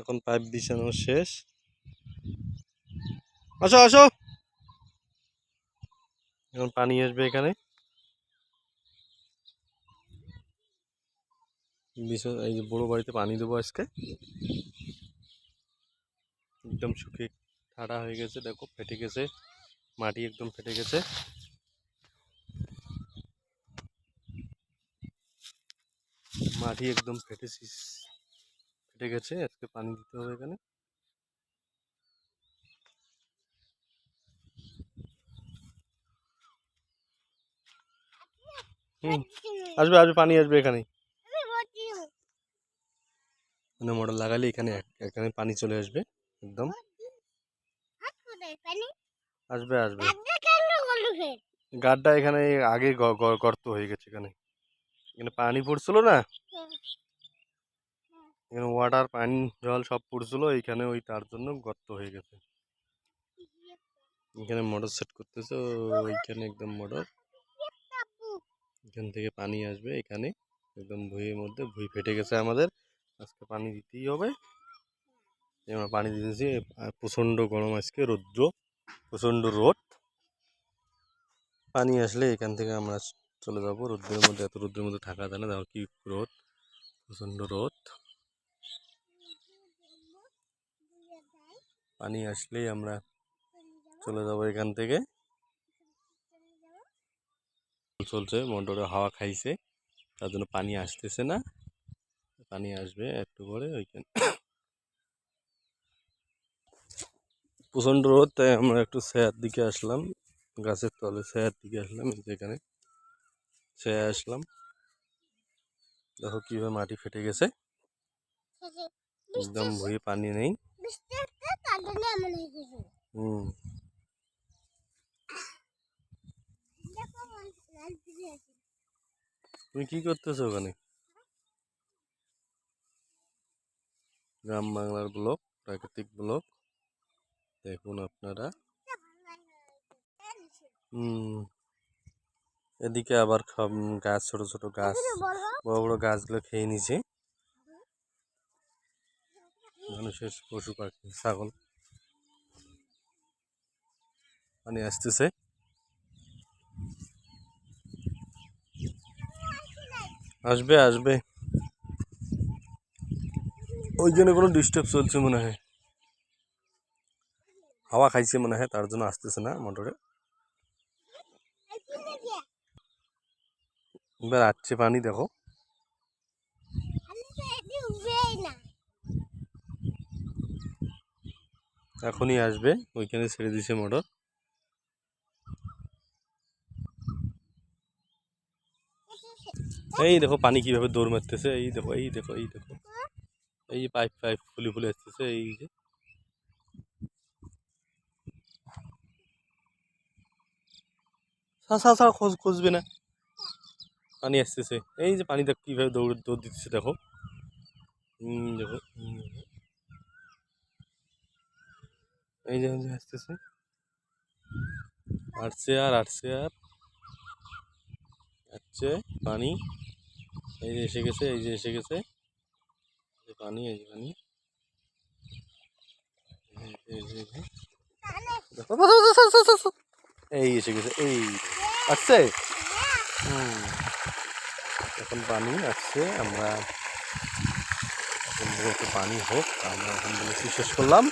এখন পাইপ বিছানো শেষ। আসো আসো। এখন পানি আসবে এখানে। এই যে বড় বাড়িতে পানি দেবো আজকে। একদম শুকিয়ে ঠাড়া হয়ে গেছে, দেখো, ফেটে গেছে। মাটি একদম ফেটে গেছে। মাটি একদম ফেটে ফেটে গেছে আজকে পানি দিতে হবে এখানে। হুম, আসবে আসবে, পানি আসবে এখানে মানে মোটর লাগালে এখানে এখানে পানি চলে আসবে, একদম। আসবে আসবে। গাড্ডা এখানে আগে গর্ত হয়ে গেছে এখানে। এখানে পানি পড়ছিল না? এখানে ওয়াটার পানি, জল সব পড়ছিল এইখানে ওই তার জন্য গর্ত হয়ে গেছে। এখানে মোটর সেট করতেছে, ওইখানে একদম মোটর এখান থেকে পানি আসবে, এখানে একদম ভুঁইয়ের মধ্যে, ভুঁই ফেটে গেছে আমাদের। আজকে পানি দিতেই হবে। আমরা পানি দিতেছি প্রচণ্ড গরম আজকে, রৌদ্র, প্রচণ্ড রোদ। পানি আসলে এখান থেকে আমরা চলে যাব। রোদ্রের মধ্যে, এত রোদ্রের মধ্যে থাকা যায় না, দেখো কি রোদ, প্রচণ্ড রোদ। পানি আসলেই আমরা চলে যাব এখান থেকে। চলছে মোটরে হাওয়া খাইছে, তার জন্য পানি আসতেছে না। পানি আসবে একটু করে ওইখানে। প্রচণ্ড রোদ, তাই আমরা একটু ছায়ার দিকে আসলাম। গাছের তলে ছায়ার দিকে আসলাম, এই যে এখানে ছায়া আসলাম। দেখো কীভাবে মাটি ফেটে গেছে। একদম ভুঁয়ে পানি নেই। হুম। তুমি কি করতেছো ওখানে? গ্রাম বাংলার ব্লক, প্রাকৃতিক ব্লক। দেখুন আপনারা। হুম। এদিকে আবার গাছ, ছোট ছোট গাছ। বড় বড় গাছগুলো খেয়ে নিছে মানুষের পশু পাখি, ছাগল। পানি আসতেছে। আসবে আসবে। ওই জন্য কোনো ডিস্টার্ব চলছে মনে হয়। হাওয়া খাইছে মনে হয়, তার জন্য আসতেছে না মোটরে। এবার আসছে পানি, দেখো। এখনই আসবে, ওইখানে ছেড়ে দিছে মোটর। এই দেখো পানি কীভাবে দৌড় মারতেছে, এই দেখো এই দেখো এই দেখো। এই পাইপ পাইপ ফুলি ফুলে আসতেছে, এই যে। খোঁজ, খুঁজবে না। পানি আসতেছে। এই যে পানি দেখ কীভাবে দৌড় দৌড় দিতেছে, দেখো। দেখো। এই যে এই যে আসতেছে। আসছে আর আসছে আর। আসছে পানি। এই যে এসে গেছে, এই যে এসে গেছে। পানি, এই যে পানি। এই এসে গেছে, এই আসছে? এখন পানি আসছে, আমরা পানি হোক, আমরা এখন শেষ করলাম?